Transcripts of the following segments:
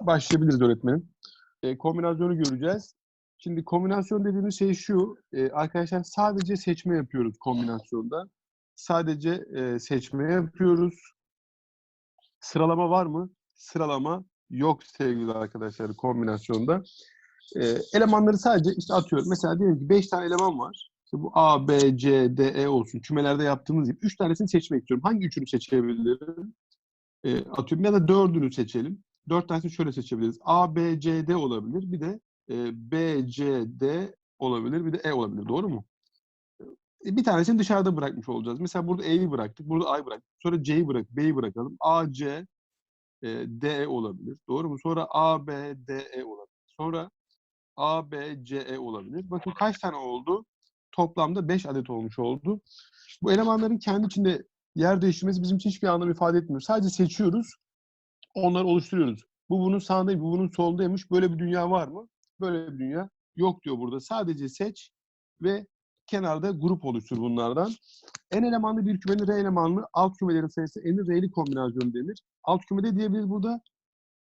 Başlayabiliriz öğretmenim. E, kombinasyonu göreceğiz. Şimdi kombinasyon dediğimiz şey şu. e, arkadaşlar sadece seçme yapıyoruz kombinasyonda. Sadece e, seçme yapıyoruz. Sıralama var mı? Sıralama yok sevgili arkadaşlar kombinasyonda. E, elemanları sadece işte atıyorum. Mesela diyelim ki 5 tane eleman var. İşte bu A, B, C, D, E olsun. Kümelerde yaptığımız gibi 3 tanesini seçmek istiyorum. Hangi üçünü seçebilirim? E, atıyorum ya da dördünü seçelim. Dört tanesini şöyle seçebiliriz. A, B, C, D olabilir. Bir de e, B, C, D olabilir. Bir de E olabilir. Doğru mu? E, bir tanesini dışarıda bırakmış olacağız. Mesela burada E'yi bıraktık. Burada A'yı bıraktık. Sonra C'yi bırak, B'yi bırakalım. A, C, e, D, E olabilir. Doğru mu? Sonra A, B, D, E olabilir. Sonra A, B, C, E olabilir. Bakın kaç tane oldu? Toplamda 5 adet olmuş oldu. Bu elemanların kendi içinde yer değiştirmesi bizim için hiçbir anlam ifade etmiyor. Sadece seçiyoruz, onları oluşturuyoruz. Bu bunun sağındaymış, bu bunun solundaymış. Böyle bir dünya var mı? Böyle bir dünya yok diyor burada. Sadece seç ve kenarda grup oluştur bunlardan. N elemanlı bir kümenin R elemanlı alt kümelerin sayısı N'in R'li kombinasyonu denir. Alt kümede diyebiliriz burada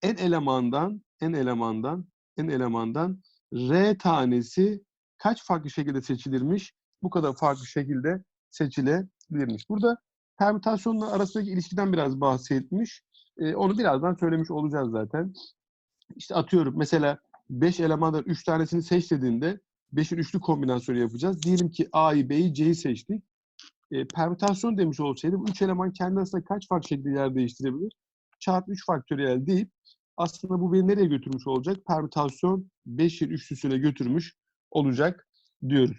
N elemandan, N elemandan, N elemandan R tanesi kaç farklı şekilde seçilirmiş? Bu kadar farklı şekilde seçilebilirmiş. Burada permütasyonla arasındaki ilişkiden biraz bahsetmiş. Ee, onu birazdan söylemiş olacağız zaten. İşte atıyorum mesela 5 elemandan 3 tanesini seç dediğinde 5'in üçlü kombinasyonu yapacağız. Diyelim ki A'yı, B'yi, C'yi seçtik. E, permütasyon demiş olsaydı bu 3 eleman kendi arasında kaç farklı şekilde yer değiştirebilir? Çarpı 3 faktöriyel deyip aslında bu beni nereye götürmüş olacak? Permütasyon 5'in üçlüsüne götürmüş olacak diyoruz.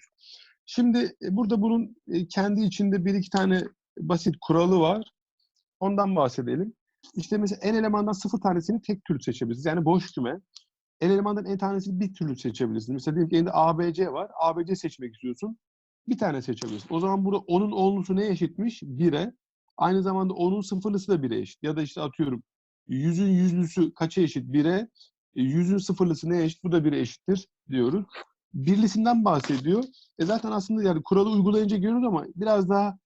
Şimdi e, burada bunun e, kendi içinde bir iki tane basit kuralı var. Ondan bahsedelim. İşte mesela n elemandan sıfır tanesini tek türlü seçebilirsiniz. Yani boş küme. N elemandan n tanesini bir türlü seçebilirsiniz. Mesela diyelim ki elinde ABC var. ABC seçmek istiyorsun. Bir tane seçebilirsin. O zaman burada onun onlusu neye eşitmiş? 1'e. Aynı zamanda onun sıfırlısı da 1'e eşit. Ya da işte atıyorum yüzün yüzlüsü kaça eşit? 1'e. E, yüzün sıfırlısı neye eşit? Bu da 1'e eşittir diyoruz. Birlisinden bahsediyor. E zaten aslında yani kuralı uygulayınca görürüz ama biraz daha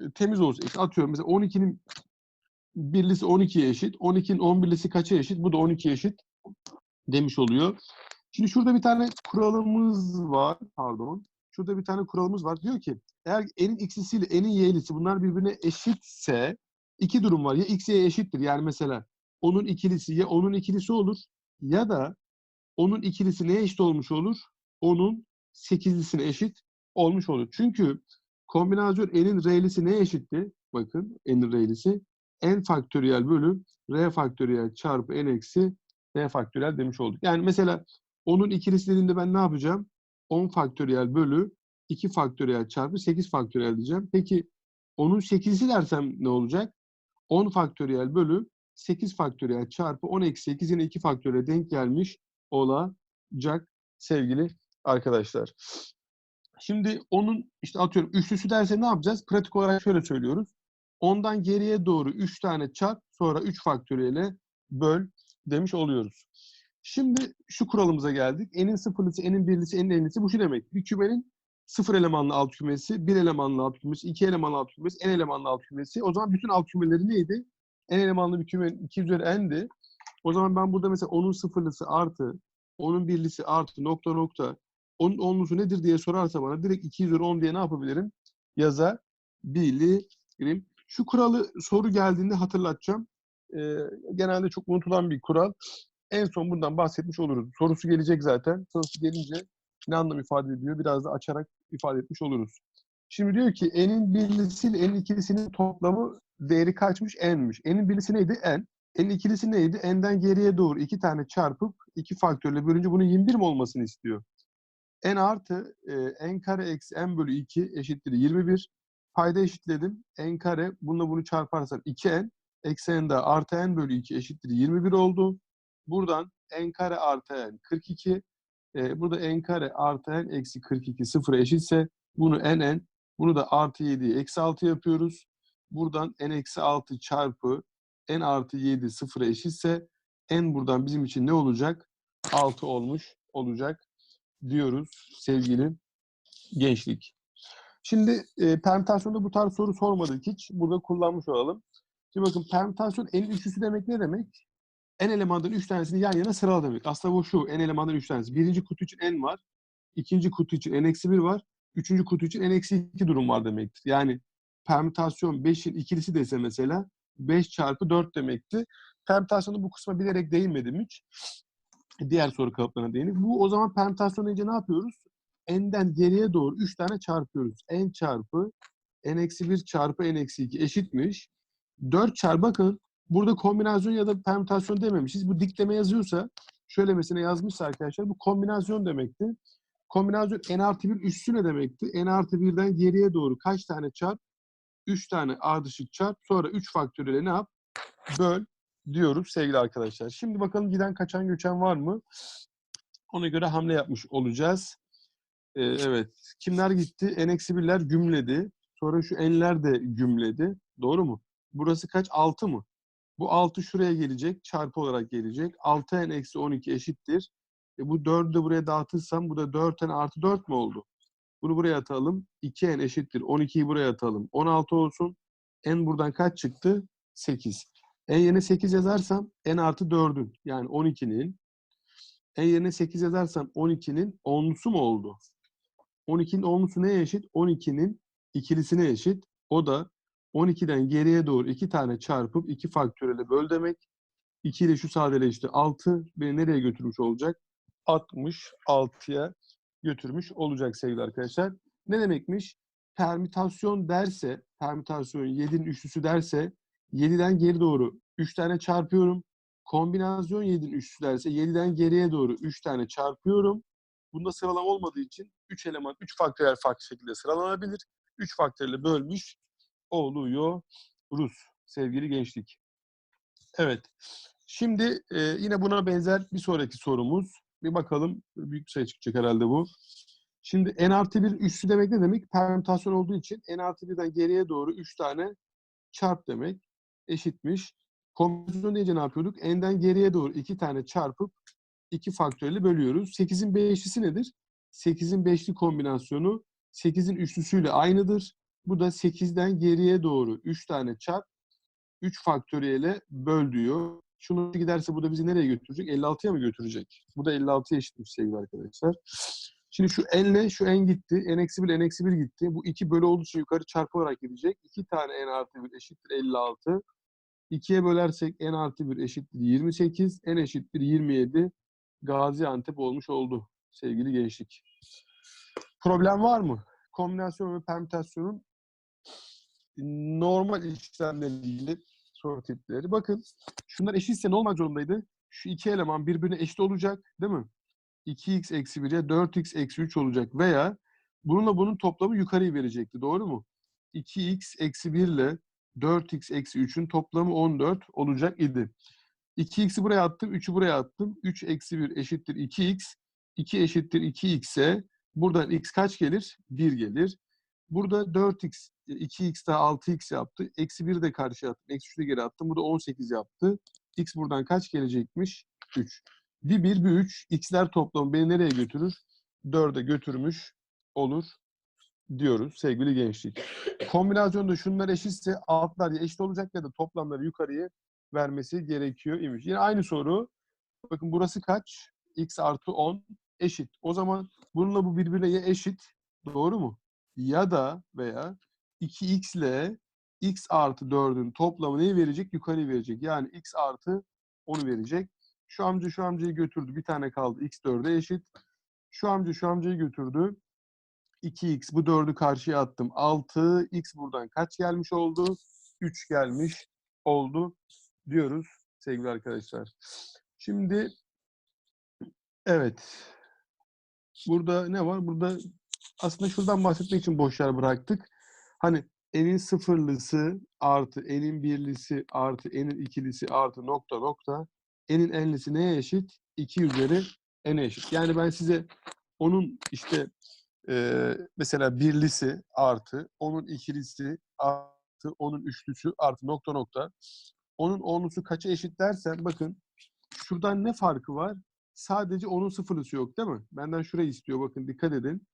e, temiz olsun. İşte atıyorum mesela 12'nin birlisi 12'ye eşit. 12'nin 11'lisi kaça eşit? Bu da 12'ye eşit demiş oluyor. Şimdi şurada bir tane kuralımız var. Pardon. Şurada bir tane kuralımız var. Diyor ki eğer n'in x'lisiyle n'in y'lisi bunlar birbirine eşitse iki durum var. Ya x y'ye eşittir. Yani mesela onun ikilisi ya onun ikilisi olur ya da onun ikilisi neye eşit olmuş olur? Onun sekizlisine eşit olmuş olur. Çünkü kombinasyon n'in r'lisi neye eşitti? Bakın n'in r'lisi n faktöriyel bölü r faktöriyel çarpı n eksi r faktöriyel demiş olduk. Yani mesela onun ikilisi dediğimde ben ne yapacağım? 10 faktöriyel bölü 2 faktöriyel çarpı 8 faktöriyel diyeceğim. Peki onun 8'i dersem ne olacak? 10 faktöriyel bölü 8 faktöriyel çarpı 10 eksi 8 yine 2 faktöriyel denk gelmiş olacak sevgili arkadaşlar. Şimdi onun işte atıyorum üçlüsü derse ne yapacağız? Pratik olarak şöyle söylüyoruz. Ondan geriye doğru 3 tane çarp sonra 3 faktöriyele böl demiş oluyoruz. Şimdi şu kuralımıza geldik. N'in sıfırlısı, N'in birlisi, N'in enlisi bu şu demek. Bir kümenin sıfır elemanlı alt kümesi, bir elemanlı alt kümesi, iki elemanlı alt kümesi, N elemanlı alt kümesi. O zaman bütün alt kümeleri neydi? N elemanlı bir kümenin 2 üzeri N'di. O zaman ben burada mesela onun sıfırlısı artı, onun birlisi artı nokta nokta, onun onlusu nedir diye sorarsa bana direkt 2 üzeri 10 diye ne yapabilirim? Yazabilirim. Şu kuralı soru geldiğinde hatırlatacağım. Ee, genelde çok unutulan bir kural. En son bundan bahsetmiş oluruz. Sorusu gelecek zaten. Sorusu gelince ne anlam ifade ediyor? Biraz da açarak ifade etmiş oluruz. Şimdi diyor ki n'in birlisiyle n'in ikilisinin toplamı değeri kaçmış? n'miş. N'in birlisi neydi? n. N'in ikilisi neydi? n'den geriye doğru iki tane çarpıp iki faktörle bölünce bunun 21 mi olmasını istiyor? n artı e, n kare eksi n bölü 2 eşittir 21. Payda eşitledim. n kare bununla bunu çarparsam 2n. Eksi n de artı n bölü 2 eşittir 21 oldu. Buradan n kare artı n 42. E, burada n kare artı n eksi 42 sıfıra eşitse bunu n n bunu da artı 7'yi eksi 6 yapıyoruz. Buradan n eksi 6 çarpı n artı 7 sıfıra eşitse n buradan bizim için ne olacak? 6 olmuş olacak diyoruz sevgili gençlik. Şimdi e, permütasyonda bu tarz soru sormadık hiç. Burada kullanmış olalım. Şimdi bakın permütasyon en üçlüsü demek ne demek? n elemanların 3 tanesini yan yana sırala demek. Aslında bu şu. n elemanların 3 tanesi. Birinci kutu için n var. ikinci kutu için n-1 var. Üçüncü kutu için n-2 durum var demektir. Yani permütasyon 5'in ikilisi dese mesela 5 çarpı 4 demekti. Permütasyonda bu kısma bilerek değinmedim hiç. Diğer soru kalıplarına değinip. Bu o zaman permütasyon deyince ne yapıyoruz? N'den geriye doğru 3 tane çarpıyoruz. n çarpı n-1 çarpı n-2 eşitmiş. 4 çarpı bakın burada kombinasyon ya da permütasyon dememişiz. Bu dikleme yazıyorsa şöyle mesela yazmışsa arkadaşlar bu kombinasyon demekti. Kombinasyon n artı 1 üssü ne demekti? n artı 1'den geriye doğru kaç tane çarp? 3 tane ardışık çarp. Sonra 3 faktörüyle ne yap? Böl diyoruz sevgili arkadaşlar. Şimdi bakalım giden kaçan göçen var mı? Ona göre hamle yapmış olacağız. Ee, evet. Kimler gitti? N-1'ler gümledi. Sonra şu n'ler de gümledi. Doğru mu? Burası kaç? 6 mı? Bu 6 şuraya gelecek. Çarpı olarak gelecek. 6n eksi 12 eşittir. E bu 4'ü de buraya dağıtırsam bu da 4n artı 4 mü oldu? Bunu buraya atalım. 2n eşittir. 12'yi buraya atalım. 16 olsun. n buradan kaç çıktı? 8. n yerine 8 yazarsam n artı 4'ün yani 12'nin n yerine 8 yazarsam 12'nin 10'lusu mu oldu? 12'nin 10'lusu neye eşit? 12'nin ikilisine eşit. O da 12'den geriye doğru 2 tane çarpıp 2 faktörele böl demek. 2 ile şu sadeleşti. 6 beni nereye götürmüş olacak? 66'ya götürmüş olacak sevgili arkadaşlar. Ne demekmiş? Permütasyon derse, permütasyon 7'nin üçlüsü derse 7'den geri doğru 3 tane çarpıyorum. Kombinasyon 7'nin üçlüsü derse 7'den geriye doğru 3 tane çarpıyorum. Bunda sıralama olmadığı için 3 eleman, 3 faktörel farklı şekilde sıralanabilir. 3 faktörle bölmüş oluyor Rus sevgili gençlik. Evet. Şimdi e, yine buna benzer bir sonraki sorumuz. Bir bakalım. Büyük sayı çıkacak herhalde bu. Şimdi n artı 1 üssü demek ne demek? Permütasyon olduğu için n artı 1'den geriye doğru 3 tane çarp demek. Eşitmiş. Kombinasyon deyince ne yapıyorduk? n'den geriye doğru 2 tane çarpıp 2 faktöreli bölüyoruz. 8'in beşlisi nedir? 8'in beşli kombinasyonu 8'in üçlüsüyle aynıdır. Bu da 8'den geriye doğru 3 tane çarp 3 faktöriyele böl diyor. Şunu giderse bu da bizi nereye götürecek? 56'ya mı götürecek? Bu da 56'ya eşitmiş sevgili arkadaşlar. Şimdi şu n'le şu n gitti. n-1, n-1 gitti. Bu 2 bölü olduğu için yukarı çarpı olarak gidecek. 2 tane n artı 1 eşittir 56. 2'ye bölersek n artı 1 eşittir 28. n eşittir 27. Gaziantep olmuş oldu sevgili gençlik. Problem var mı? Kombinasyon ve permütasyonun normal işlemlerle ilgili soru tipleri. Bakın şunlar eşitse ne olmak zorundaydı? Şu iki eleman birbirine eşit olacak değil mi? 2x eksi 1'e 4x eksi 3 olacak veya bununla bunun toplamı yukarıyı verecekti. Doğru mu? 2x eksi 1 ile 4x eksi 3'ün toplamı 14 olacak idi. 2x'i buraya attım, 3'ü buraya attım. 3 eksi 1 eşittir 2x. 2 eşittir 2x'e buradan x kaç gelir? 1 gelir. Burada 4x, 2x daha 6x yaptı. Eksi 1 de karşı attım. Eksi 3'ü de geri attım. Bu da 18 yaptı. x buradan kaç gelecekmiş? 3. Bir 1, bir 3. x'ler toplamı beni nereye götürür? 4'e götürmüş olur diyoruz sevgili gençlik. Kombinasyonda şunlar eşitse altlar ya eşit olacak ya da toplamları yukarıya vermesi gerekiyor imiş. Yine aynı soru. Bakın burası kaç? x artı 10 eşit. O zaman bununla bu birbirine ya eşit. Doğru mu? Ya da veya 2x ile x artı 4'ün toplamı neyi verecek? Yukarı verecek. Yani x artı 10'u verecek. Şu amca şu amcayı götürdü. Bir tane kaldı. x 4'e eşit. Şu amca şu amcayı götürdü. 2x bu 4'ü karşıya attım. 6 x buradan kaç gelmiş oldu? 3 gelmiş oldu diyoruz sevgili arkadaşlar. Şimdi evet. Burada ne var? Burada aslında şuradan bahsetmek için boş yer bıraktık. Hani n'in sıfırlısı artı n'in birlisi artı n'in ikilisi artı nokta nokta n'in enlisi neye eşit? 2 üzeri n'e eşit. Yani ben size onun işte e, mesela birlisi artı onun ikilisi artı onun üçlüsü artı nokta nokta onun onlusu kaça eşit dersen bakın şuradan ne farkı var? Sadece onun sıfırlısı yok değil mi? Benden şurayı istiyor bakın dikkat edin.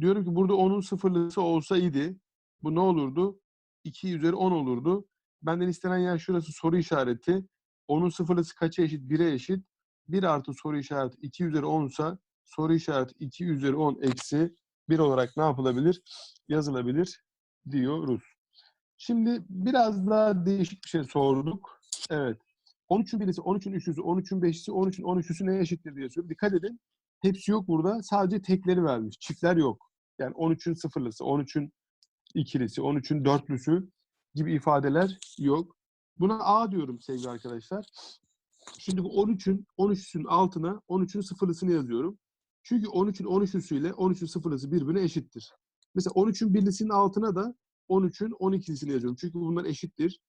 Diyorum ki burada onun sıfırlısı olsa idi. Bu ne olurdu? 2 üzeri 10 olurdu. Benden istenen yer şurası soru işareti. 10'un sıfırlısı kaça eşit? 1'e eşit. 1 artı soru işareti 2 üzeri 10 ise soru işareti 2 üzeri 10 eksi 1 olarak ne yapılabilir? Yazılabilir diyoruz. Şimdi biraz daha değişik bir şey sorduk. Evet. 13'ün birisi, 13'ün üçlüsü, 13'ün beşlisi, 13'ün 13'lüsü neye eşittir diye soruyor. Dikkat edin. Hepsi yok burada. Sadece tekleri vermiş. Çiftler yok. Yani 13'ün sıfırlısı, 13'ün ikilisi, 13'ün dörtlüsü gibi ifadeler yok. Buna A diyorum sevgili arkadaşlar. Şimdi bu 13'ün 13'üsün altına 13'ün sıfırlısını yazıyorum. Çünkü 13'ün 13'lüsü ile 13'ün sıfırlısı birbirine eşittir. Mesela 13'ün birlisinin altına da 13'ün 12'lisini yazıyorum. Çünkü bunlar eşittir.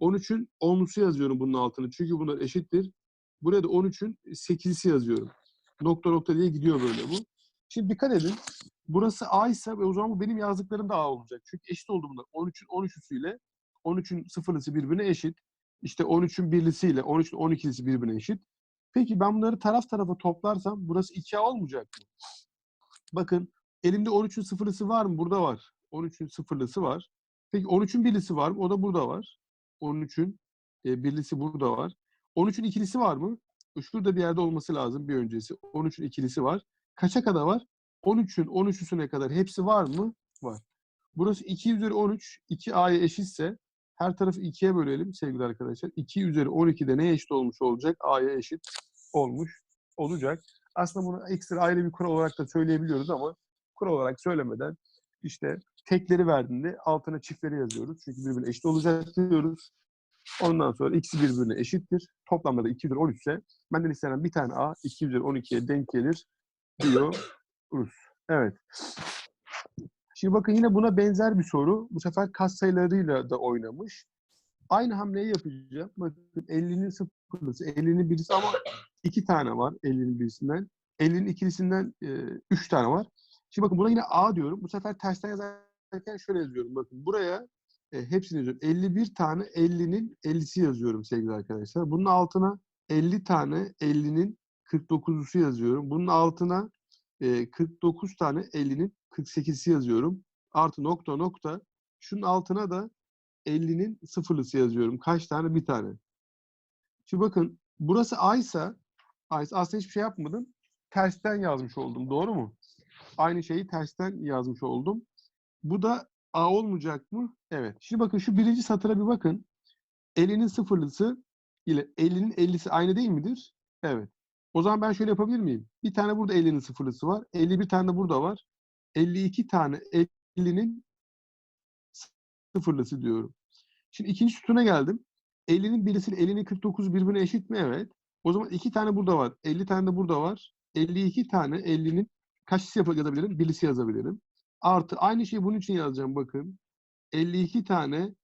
13'ün 10'lusu yazıyorum bunun altına. Çünkü bunlar eşittir. Buraya da 13'ün 8'lisi yazıyorum. Nokta nokta diye gidiyor böyle bu. Şimdi dikkat edin. Burası A ise o zaman bu benim yazdıklarım da A olacak. Çünkü eşit oldu bunlar. 13'ün 13'lüsü ile 13'ün sıfırlısı birbirine eşit. İşte 13'ün birlisiyle 13'ün 12'lisi birbirine eşit. Peki ben bunları taraf tarafa toplarsam burası 2A olmayacak mı? Bakın elimde 13'ün sıfırlısı var mı? Burada var. 13'ün sıfırlısı var. Peki 13'ün birlisi var mı? O da burada var. 13'ün e, birlisi burada var. 13'ün ikilisi var mı? Şurada bir yerde olması lazım bir öncesi. 13'ün ikilisi var. Kaça kadar var? 13'ün 13'üsüne kadar hepsi var mı? Var. Burası 2 üzeri 13, 2a'ya eşitse her tarafı 2'ye bölelim sevgili arkadaşlar. 2 üzeri 12'de neye eşit olmuş olacak? A'ya eşit olmuş olacak. Aslında bunu ekstra ayrı bir kural olarak da söyleyebiliyoruz ama kural olarak söylemeden işte tekleri verdiğinde altına çiftleri yazıyoruz. Çünkü birbirine eşit olacak diyoruz. Ondan sonra ikisi birbirine eşittir. Toplamda da 2 üzeri 13 ise benden istenen bir tane A 2 üzeri 12'ye denk gelir diyoruz. Evet. Şimdi bakın yine buna benzer bir soru. Bu sefer kas sayılarıyla da oynamış. Aynı hamleyi yapacağım. Bakın 50'nin sıfırlısı, 50'nin birisi ama iki tane var 50'nin birisinden. 50'nin ikilisinden 3 e, tane var. Şimdi bakın buna yine A diyorum. Bu sefer tersten yazarken şöyle yazıyorum. Bakın buraya e, hepsini yazıyorum. 51 tane 50'nin 50'si yazıyorum sevgili arkadaşlar. Bunun altına 50 tane 50'nin 49'lusu yazıyorum. Bunun altına e, 49 tane 50'nin 48'si yazıyorum. Artı nokta nokta. Şunun altına da 50'nin sıfırlısı yazıyorum. Kaç tane? Bir tane. Şimdi bakın burası A ise aslında hiçbir şey yapmadım. Tersten yazmış oldum. Doğru mu? Aynı şeyi tersten yazmış oldum. Bu da A olmayacak mı? Evet. Şimdi bakın şu birinci satıra bir bakın. 50'nin sıfırlısı ile 50'nin 50'si aynı değil midir? Evet. O zaman ben şöyle yapabilir miyim? Bir tane burada 50'nin sıfırlısı var. 51 tane de burada var. 52 tane 50'nin sıfırlısı diyorum. Şimdi ikinci sütuna geldim. 50'nin birisiyle 50'nin 49 birbirine eşit mi? Evet. O zaman iki tane burada var. 50 tane de burada var. 52 tane 50'nin kaçlısı yazabilirim? Birisi yazabilirim. Artı aynı şeyi bunun için yazacağım bakın. 52 tane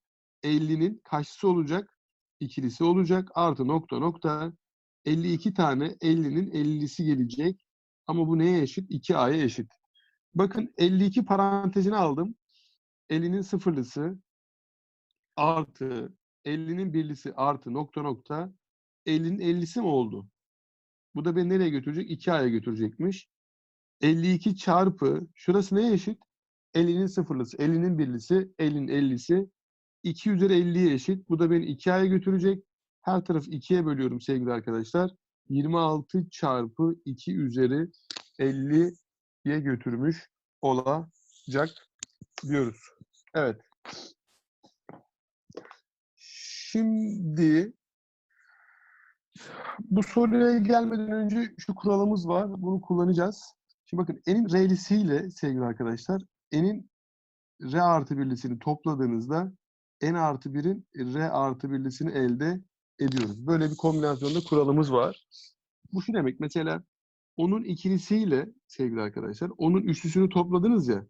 50'nin kaçlısı olacak? İkilisi olacak. Artı nokta nokta 52 tane 50'nin 50'lisi gelecek. Ama bu neye eşit? 2A'ya eşit. Bakın 52 parantezini aldım. 50'nin sıfırlısı artı 50'nin birlisi artı nokta nokta 50'nin 50'si mi oldu? Bu da beni nereye götürecek? 2A'ya götürecekmiş. 52 çarpı şurası neye eşit? 50'nin sıfırlısı, 50'nin birlisi, 50'nin 50'si 2 üzeri 50'ye eşit. Bu da beni 2A'ya götürecek. Her tarafı 2'ye bölüyorum sevgili arkadaşlar. 26 çarpı 2 üzeri 50'ye götürmüş olacak diyoruz. Evet. Şimdi bu soruya gelmeden önce şu kuralımız var. Bunu kullanacağız. Şimdi bakın enin re'lisiyle sevgili arkadaşlar enin r artı birlisini topladığınızda n artı 1'in r artı birlisini elde ediyoruz. Böyle bir kombinasyonda kuralımız var. Bu şu demek mesela onun ikilisiyle sevgili arkadaşlar onun üçlüsünü topladınız ya.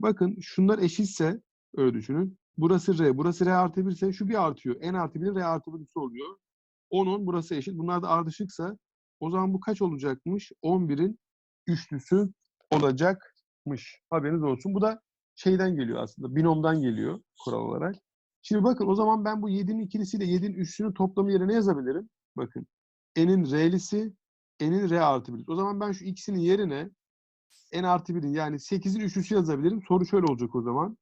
Bakın şunlar eşitse öyle düşünün. Burası R, burası R artı 1 ise şu bir artıyor. N artı 1'in R artı 1'lisi oluyor. 10'un burası eşit. Bunlar da ardışıksa o zaman bu kaç olacakmış? 11'in üçlüsü olacakmış. Haberiniz olsun. Bu da şeyden geliyor aslında. Binomdan geliyor kural olarak. Şimdi bakın o zaman ben bu 7'nin ikilisiyle 7'nin üçlünün toplamı yerine ne yazabilirim? Bakın. N'in R'lisi, N'in R artı 1. O zaman ben şu ikisinin yerine N artı 1'in yani 8'in üçlüsü yazabilirim. Soru şöyle olacak o zaman.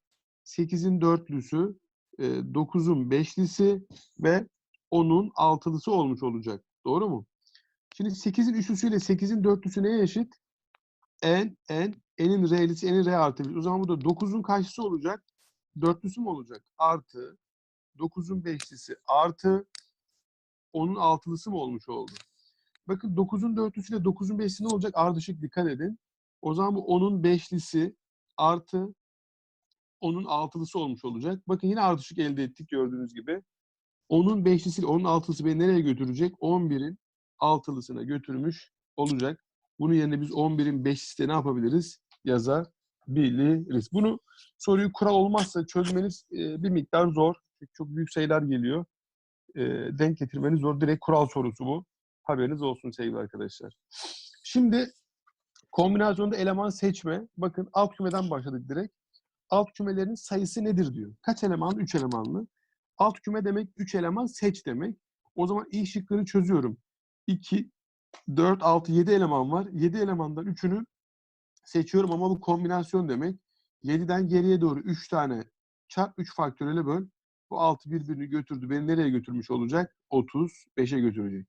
8'in dörtlüsü, 9'un beşlisi ve 10'un altılısı olmuş olacak. Doğru mu? Şimdi 8'in üçlüsüyle 8'in dörtlüsü neye eşit? N, N, N'in R'lisi, N'in R artı 1. O zaman burada 9'un kaçlısı olacak? Dörtlüsü mü olacak? Artı 9'un beşlisi artı 10'un altılısı mı olmuş oldu? Bakın 9'un dörtlüsüyle 9'un beşlisi ne olacak? Ardışık dikkat edin. O zaman bu 10'un beşlisi artı 10'un altılısı olmuş olacak. Bakın yine ardışık elde ettik gördüğünüz gibi. 10'un beşlisiyle 10'un altılısı beni nereye götürecek? 11'in altılısına götürmüş olacak. Bunun yerine biz 11'in beşlisi ne yapabiliriz? Yazabiliriz. Bunu soruyu kural olmazsa çözmeniz e, bir miktar zor. Çünkü çok büyük sayılar geliyor. E, denk getirmeniz zor. Direkt kural sorusu bu. Haberiniz olsun sevgili arkadaşlar. Şimdi kombinasyonda eleman seçme. Bakın alt kümeden başladık direkt. Alt kümelerin sayısı nedir diyor. Kaç elemanlı? 3 elemanlı. Alt küme demek 3 eleman seç demek. O zaman iyi şıkları çözüyorum. 2, 4, 6, 7 eleman var. 7 elemandan 3'ünü seçiyorum ama bu kombinasyon demek. 7'den geriye doğru 3 tane çarp 3 faktöriyele böl. Bu 6 birbirini götürdü. Beni nereye götürmüş olacak? 35'e götürecek.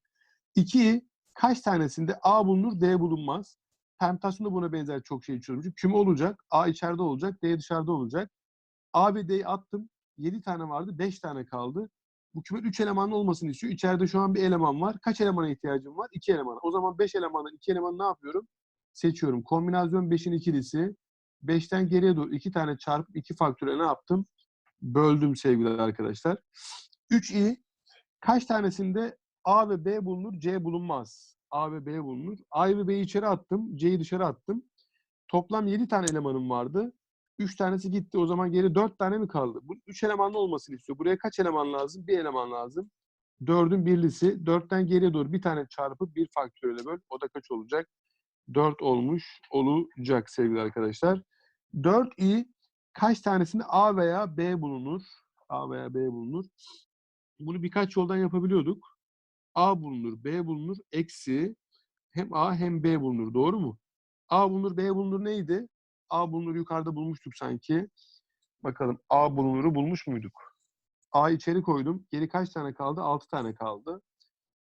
2'yi kaç tanesinde A bulunur, D bulunmaz. Permütasyonda buna benzer çok şey çözmüş. Küme olacak. A içeride olacak, D dışarıda olacak. A ve D'yi attım. 7 tane vardı, 5 tane kaldı. Bu küme 3 elemanlı olmasını istiyor. İçeride şu an bir eleman var. Kaç elemana ihtiyacım var? 2 elemana. O zaman 5 elemandan 2 elemanı ne yapıyorum? Seçiyorum. Kombinasyon 5'in ikilisi. 5'ten geriye doğru 2 tane çarpıp 2 faktöre ne yaptım? Böldüm sevgili arkadaşlar. 3i kaç tanesinde A ve B bulunur, C bulunmaz. A ve B bulunur. A ve B'yi içeri attım, C'yi dışarı attım. Toplam 7 tane elemanım vardı. 3 tanesi gitti. O zaman geri 4 tane mi kaldı? Bu 3 elemanlı olmasını istiyor. Buraya kaç eleman lazım? Bir eleman lazım. 4'ün birlisi. 4'ten geriye doğru bir tane çarpıp bir faktörüyle böl. O da kaç olacak? 4 olmuş olacak sevgili arkadaşlar. 4i kaç tanesinde A veya B bulunur? A veya B bulunur. Bunu birkaç yoldan yapabiliyorduk. A bulunur, B bulunur, eksi hem A hem B bulunur. Doğru mu? A bulunur, B bulunur neydi? A bulunur yukarıda bulmuştuk sanki. Bakalım A bulunuru bulmuş muyduk? A içeri koydum. Geri kaç tane kaldı? 6 tane kaldı.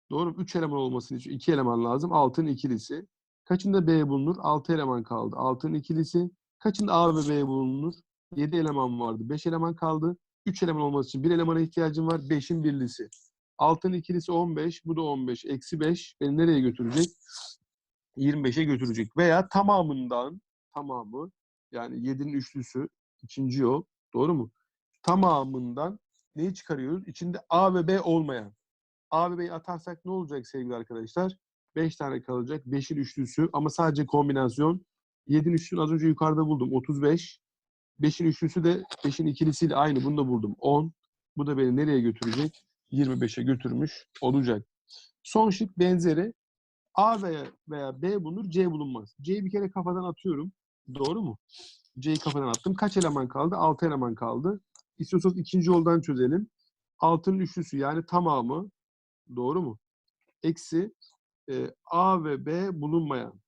Doğru mu? 3 eleman olmasını için 2 eleman lazım. 6'nın ikilisi. Kaçında B bulunur? 6 eleman kaldı. 6'nın ikilisi. Kaçında A ve B bulunur? 7 eleman vardı. 5 eleman kaldı. 3 eleman olması için 1 elemana ihtiyacım var. 5'in birlisi. 6'nın ikilisi 15. Bu da 15. Eksi 5. Beni nereye götürecek? 25'e götürecek. Veya tamamından tamamı yani 7'nin üçlüsü ikinci yol. Doğru mu? Tamamından neyi çıkarıyoruz? İçinde A ve B olmayan. A ve B'yi atarsak ne olacak sevgili arkadaşlar? 5 tane kalacak. 5'in üçlüsü ama sadece kombinasyon. 7'nin üçlüsünü az önce yukarıda buldum. 35. 5'in üçlüsü de 5'in ikilisiyle aynı. Bunu da buldum. 10. Bu da beni nereye götürecek? 25'e götürmüş olacak. Son şık benzeri. A veya, veya B bulunur, C bulunmaz. C'yi bir kere kafadan atıyorum. Doğru mu? C'yi kafadan attım. Kaç eleman kaldı? 6 eleman kaldı. İstiyorsanız ikinci yoldan çözelim. 6'nın üçlüsü yani tamamı. Doğru mu? Eksi e, A ve B bulunmayan.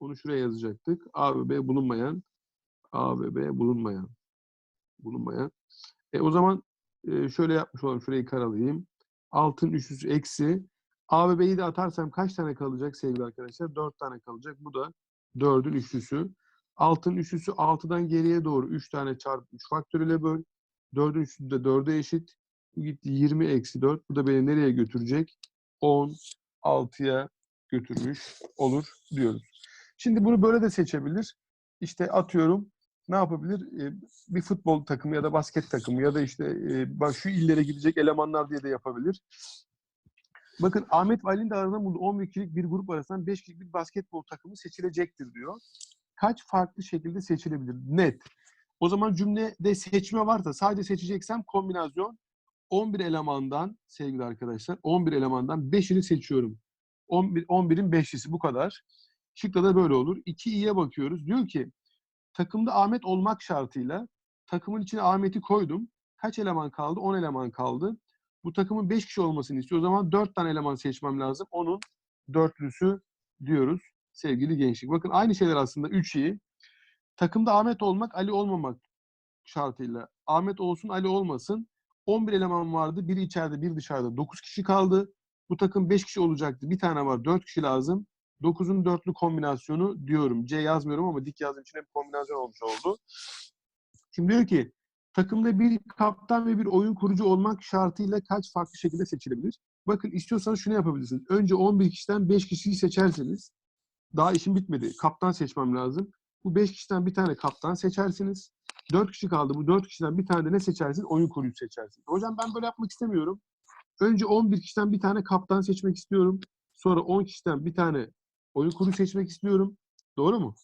Bunu şuraya yazacaktık. A ve B bulunmayan. A ve B bulunmayan. Bulunmayan. E, o zaman e, şöyle yapmış olalım. Şurayı karalayayım. 6'nın üçlüsü eksi. A ve B'yi de atarsam kaç tane kalacak sevgili arkadaşlar? 4 tane kalacak. Bu da 4'ün üçlüsü. 6'nın üçlüsü 6'dan geriye doğru 3 tane çarpı 3 faktörüyle böl. 4'ün üçlüsü de 4'e eşit. Bu gitti 20 eksi 4. Bu da beni nereye götürecek? 10, 6'ya götürmüş olur diyoruz. Şimdi bunu böyle de seçebilir. İşte atıyorum ne yapabilir? Bir futbol takımı ya da basket takımı ya da işte şu illere gidecek elemanlar diye de yapabilir. Bakın Ahmet ve Ali'nin de aradan bulduğu 11 kişilik bir grup arasından 5 kişilik bir basketbol takımı seçilecektir diyor. Kaç farklı şekilde seçilebilir? Net. O zaman cümlede seçme varsa sadece seçeceksem kombinasyon 11 elemandan sevgili arkadaşlar 11 elemandan 5'ini seçiyorum. 11, 11'in 5'lisi bu kadar. Şıkta da böyle olur. 2i'ye bakıyoruz. Diyor ki takımda Ahmet olmak şartıyla takımın içine Ahmet'i koydum. Kaç eleman kaldı? 10 eleman kaldı. Bu takımın 5 kişi olmasını istiyor. O zaman 4 tane eleman seçmem lazım. Onun dörtlüsü diyoruz sevgili gençlik. Bakın aynı şeyler aslında 3 iyi. Takımda Ahmet olmak, Ali olmamak şartıyla. Ahmet olsun, Ali olmasın. 11 eleman vardı. Biri içeride, biri dışarıda. 9 kişi kaldı. Bu takım 5 kişi olacaktı. Bir tane var. 4 kişi lazım. 9'un dörtlü kombinasyonu diyorum. C yazmıyorum ama dik yazdığım için hep kombinasyon olmuş oldu. Şimdi diyor ki takımda bir kaptan ve bir oyun kurucu olmak şartıyla kaç farklı şekilde seçilebilir? Bakın istiyorsanız şunu yapabilirsiniz. Önce 11 kişiden 5 kişiyi seçersiniz. Daha işim bitmedi. Kaptan seçmem lazım. Bu 5 kişiden bir tane kaptan seçersiniz. 4 kişi kaldı. Bu 4 kişiden bir tane de ne seçersiniz? Oyun kurucu seçersiniz. Hocam ben böyle yapmak istemiyorum. Önce 11 kişiden bir tane kaptan seçmek istiyorum. Sonra 10 kişiden bir tane oyun kurucu seçmek istiyorum. Doğru mu?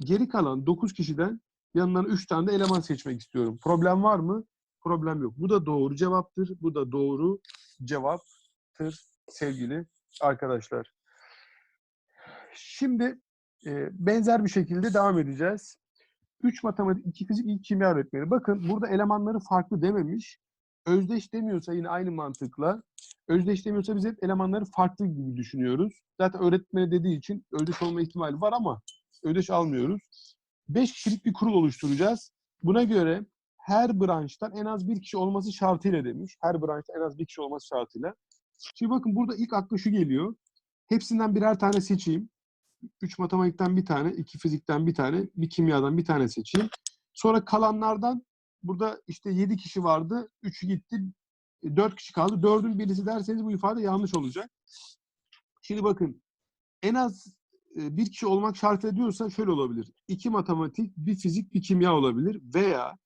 Geri kalan 9 kişiden yanlarına 3 tane de eleman seçmek istiyorum. Problem var mı? Problem yok. Bu da doğru cevaptır. Bu da doğru cevaptır sevgili arkadaşlar. Şimdi e, benzer bir şekilde devam edeceğiz. 3 matematik, 2 fizik, 2 kimya öğretmeni. Bakın burada elemanları farklı dememiş. Özdeş demiyorsa yine aynı mantıkla. Özdeş demiyorsa biz hep elemanları farklı gibi düşünüyoruz. Zaten öğretmeni dediği için özdeş olma ihtimali var ama ödeş almıyoruz. 5 kişilik bir kurul oluşturacağız. Buna göre her branştan en az bir kişi olması şartıyla demiş. Her branştan en az bir kişi olması şartıyla. Şimdi bakın burada ilk aklı şu geliyor. Hepsinden birer tane seçeyim. 3 matematikten bir tane, 2 fizikten bir tane, bir kimyadan bir tane seçeyim. Sonra kalanlardan burada işte 7 kişi vardı. 3'ü gitti. 4 kişi kaldı. 4'ün birisi derseniz bu ifade yanlış olacak. Şimdi bakın en az e, bir kişi olmak şart ediyorsa şöyle olabilir. İki matematik, bir fizik, bir kimya olabilir. Veya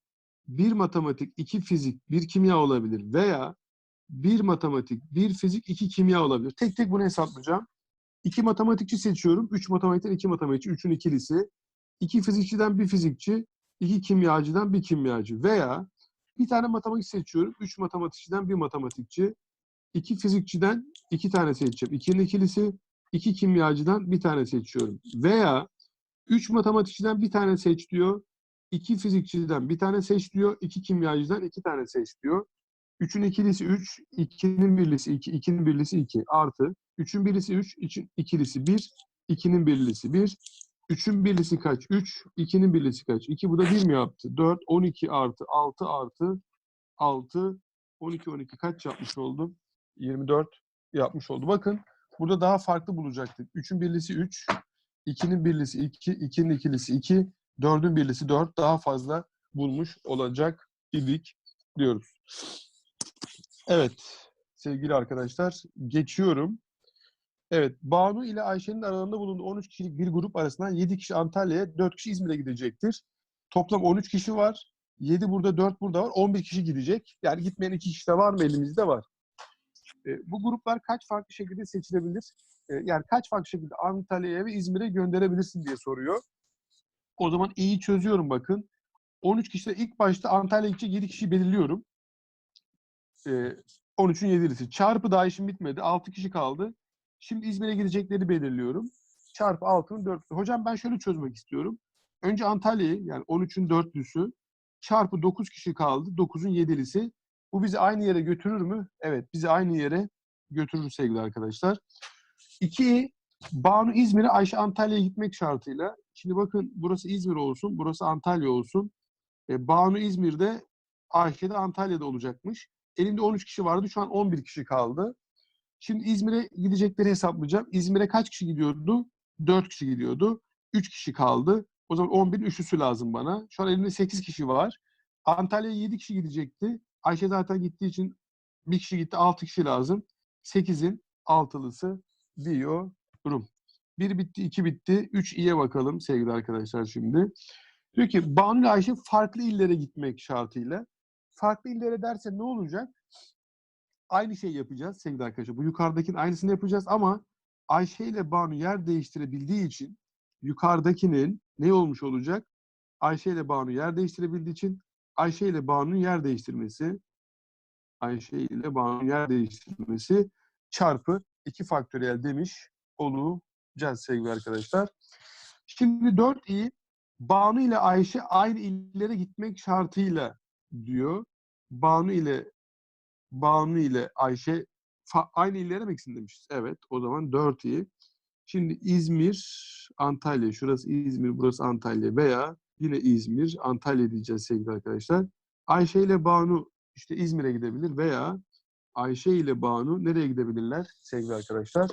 bir matematik, iki fizik, bir kimya olabilir. Veya bir matematik, bir fizik, iki kimya olabilir. Tek tek bunu hesaplayacağım. İki matematikçi seçiyorum. Üç matematikten iki matematikçi. Üçün ikilisi. İki fizikçiden bir fizikçi. iki kimyacıdan bir kimyacı. Veya bir tane matematik seçiyorum. Üç matematikçiden bir matematikçi. iki fizikçiden iki tane seçeceğim. İkinin ikilisi. iki kimyacıdan bir tane seçiyorum. Veya üç matematikçiden bir tane seç diyor. İki fizikçiden bir tane seç diyor. iki kimyacıdan iki tane seç diyor. Üçün ikilisi 3, 2'nin birlisi 2, 2'nin birlisi 2 artı 3'ün birlisi 3, 3'ün ikilisi 1, 2'nin birlisi 1. 3'ün birlisi kaç? 3, 2'nin birlisi kaç? 2 bu da 1 mi yaptı? 4, 12 artı 6 artı 6, 12, 12 kaç yapmış oldu? 24 yapmış oldu. Bakın burada daha farklı bulacaktık. 3'ün birlisi 3, 2'nin birlisi 2, 2'nin ikilisi 2, 4'ün birlisi 4 daha fazla bulmuş olacak idik diyoruz. Evet sevgili arkadaşlar geçiyorum. Evet Banu ile Ayşe'nin aralarında bulunduğu 13 kişilik bir grup arasından 7 kişi Antalya'ya 4 kişi İzmir'e gidecektir. Toplam 13 kişi var. 7 burada 4 burada var. 11 kişi gidecek. Yani gitmeyen 2 kişi de var mı elimizde var. E, bu gruplar kaç farklı şekilde seçilebilir? E, yani kaç farklı şekilde Antalya'ya ve İzmir'e gönderebilirsin diye soruyor. O zaman iyi çözüyorum bakın. 13 kişide ilk başta Antalya'ya gidecek 7 kişiyi belirliyorum. E, 13'ün 7'lisi. Çarpı daha işim bitmedi. 6 kişi kaldı. Şimdi İzmir'e gidecekleri belirliyorum. Çarpı 6'nın 4'lüsü. Hocam ben şöyle çözmek istiyorum. Önce Antalya'yı yani 13'ün 4'lüsü çarpı 9 kişi kaldı. 9'un 7'lisi. Bu bizi aynı yere götürür mü? Evet bizi aynı yere götürür sevgili arkadaşlar. 2. Banu İzmir'e Ayşe Antalya'ya gitmek şartıyla. Şimdi bakın burası İzmir olsun, burası Antalya olsun. E, Banu İzmir'de, Ayşe de Antalya'da olacakmış. Elimde 13 kişi vardı. Şu an 11 kişi kaldı. Şimdi İzmir'e gidecekleri hesaplayacağım. İzmir'e kaç kişi gidiyordu? 4 kişi gidiyordu. 3 kişi kaldı. O zaman 11'in üçlüsü lazım bana. Şu an elimde 8 kişi var. Antalya'ya 7 kişi gidecekti. Ayşe zaten gittiği için bir kişi gitti. 6 kişi lazım. 8'in altılısı diyorum. 1 bitti, 2 bitti. 3 iyiye bakalım sevgili arkadaşlar şimdi. Diyor ki Banu Ayşe farklı illere gitmek şartıyla. Farklı illere derse ne olacak? Aynı şey yapacağız sevgili arkadaşlar. Bu yukarıdakinin aynısını yapacağız ama Ayşe ile Banu yer değiştirebildiği için yukarıdakinin ne olmuş olacak? Ayşe ile Banu yer değiştirebildiği için Ayşe ile Banu'nun yer değiştirmesi Ayşe ile Banu'nun yer değiştirmesi çarpı 2 faktöriyel demiş olacağız sevgili arkadaşlar. Şimdi 4 i Banu ile Ayşe aynı illere gitmek şartıyla diyor. Banu ile Banu ile Ayşe aynı illere mi gitsin demişiz. Evet o zaman 4 i. Şimdi İzmir, Antalya. Şurası İzmir, burası Antalya veya yine İzmir, Antalya diyeceğiz sevgili arkadaşlar. Ayşe ile Banu işte İzmir'e gidebilir veya Ayşe ile Banu nereye gidebilirler sevgili arkadaşlar?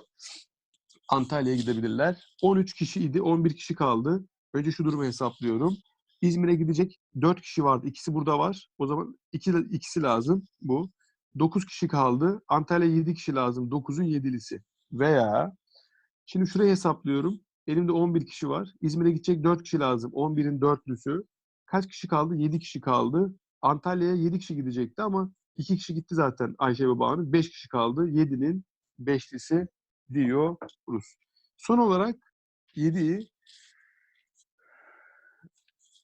Antalya'ya gidebilirler. 13 kişi idi, 11 kişi kaldı. Önce şu durumu hesaplıyorum. İzmir'e gidecek 4 kişi vardı. İkisi burada var. O zaman iki, ikisi lazım bu. 9 kişi kaldı. Antalya 7 kişi lazım. 9'un 7'lisi. Veya şimdi şurayı hesaplıyorum. Elimde 11 kişi var. İzmir'e gidecek 4 kişi lazım. 11'in dörtlüsü. Kaç kişi kaldı? 7 kişi kaldı. Antalya'ya 7 kişi gidecekti ama 2 kişi gitti zaten Ayşe ve Banu. 5 kişi kaldı. 7'nin 5'lisi diyoruz. Son olarak 7'yi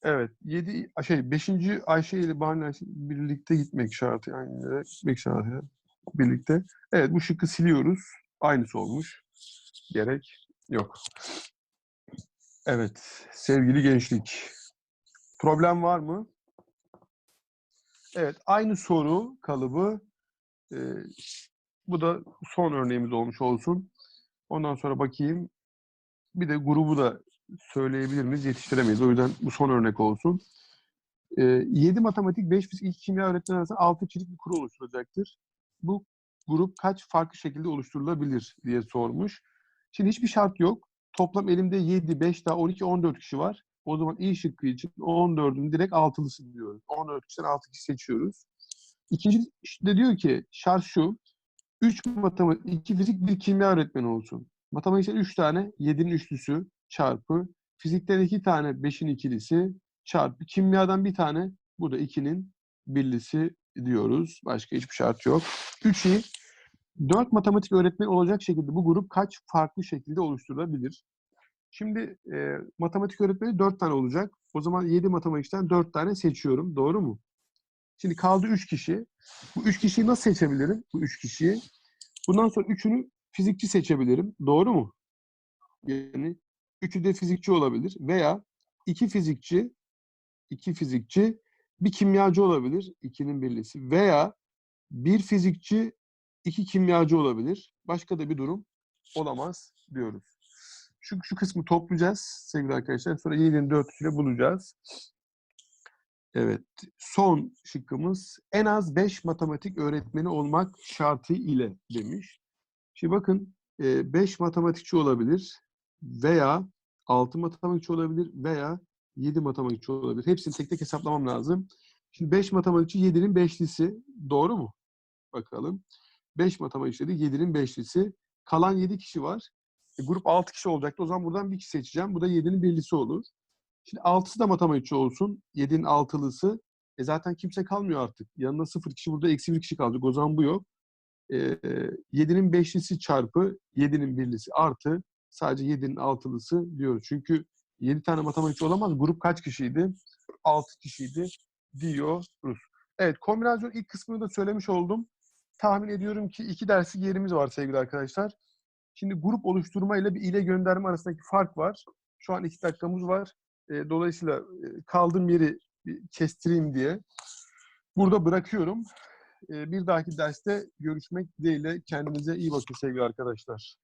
Evet. 7 şey 5. Ayşe ile Banu Ayşe birlikte gitmek şartı aynı gitmek şartıyla birlikte. Evet bu şıkkı siliyoruz. Aynısı olmuş. Gerek yok. Evet. Sevgili gençlik. Problem var mı? Evet. Aynı soru kalıbı. Ee, bu da son örneğimiz olmuş olsun. Ondan sonra bakayım. Bir de grubu da söyleyebilir miyiz? Yetiştiremeyiz. O yüzden bu son örnek olsun. Ee, 7 matematik, 5 fizik, 2 kimya öğretmen arasında 6 kişilik bir kurul oluşturacaktır. Bu grup kaç farklı şekilde oluşturulabilir diye sormuş. Şimdi hiçbir şart yok. Toplam elimde 7, 5 daha 12, 14 kişi var. O zaman İ şıkkı için 14'ün direkt altılısı diyoruz. 14 kişiden 6 kişi seçiyoruz. İkinci de diyor ki şart şu. 3 matematik, 2 fizik, 1 kimya öğretmeni olsun. Matematikten 3 tane 7'nin üçlüsü çarpı fizikten 2 tane 5'in ikilisi çarpı kimyadan bir tane bu da 2'nin birlisi diyoruz. Başka hiçbir şart yok. 3'i 4 matematik öğretmeni olacak şekilde bu grup kaç farklı şekilde oluşturulabilir? Şimdi e, matematik öğretmeni 4 tane olacak. O zaman 7 matematikten 4 tane seçiyorum. Doğru mu? Şimdi kaldı 3 kişi. Bu 3 kişiyi nasıl seçebilirim? Bu 3 kişiyi. Bundan sonra 3'ünü fizikçi seçebilirim. Doğru mu? Yani üçü de fizikçi olabilir. Veya iki fizikçi, iki fizikçi, bir kimyacı olabilir. ikinin birlisi. Veya bir fizikçi, iki kimyacı olabilir. Başka da bir durum olamaz diyoruz. Şu, şu kısmı toplayacağız sevgili arkadaşlar. Sonra 7'nin dörtlüsüyle bulacağız. Evet. Son şıkkımız en az 5 matematik öğretmeni olmak şartı ile demiş. Şimdi bakın 5 matematikçi olabilir veya 6 matematikçi olabilir veya 7 matematikçi olabilir. Hepsini tek tek hesaplamam lazım. Şimdi 5 matematikçi 7'nin 5'lisi. Doğru mu? Bakalım. 5 matematikçi dedi 7'nin 5'lisi. Kalan 7 kişi var. E, grup 6 kişi olacaktı. O zaman buradan bir kişi seçeceğim. Bu da 7'nin birlisi olur. Şimdi 6'sı da matematikçi olsun. 7'nin altılısı. E zaten kimse kalmıyor artık. Yanında 0 kişi burada eksi 1 kişi kalacak. O zaman bu yok. E, 7'nin 5'lisi çarpı 7'nin birlisi artı sadece 7'nin altılısı diyoruz. Çünkü 7 tane matematikçi olamaz. Grup kaç kişiydi? 6 kişiydi diyoruz. Evet kombinasyon ilk kısmını da söylemiş oldum. Tahmin ediyorum ki iki derslik yerimiz var sevgili arkadaşlar. Şimdi grup oluşturma ile bir ile gönderme arasındaki fark var. Şu an iki dakikamız var. E, dolayısıyla e, kaldığım yeri kestireyim diye. Burada bırakıyorum. E, bir dahaki derste görüşmek dileğiyle. Kendinize iyi bakın sevgili arkadaşlar.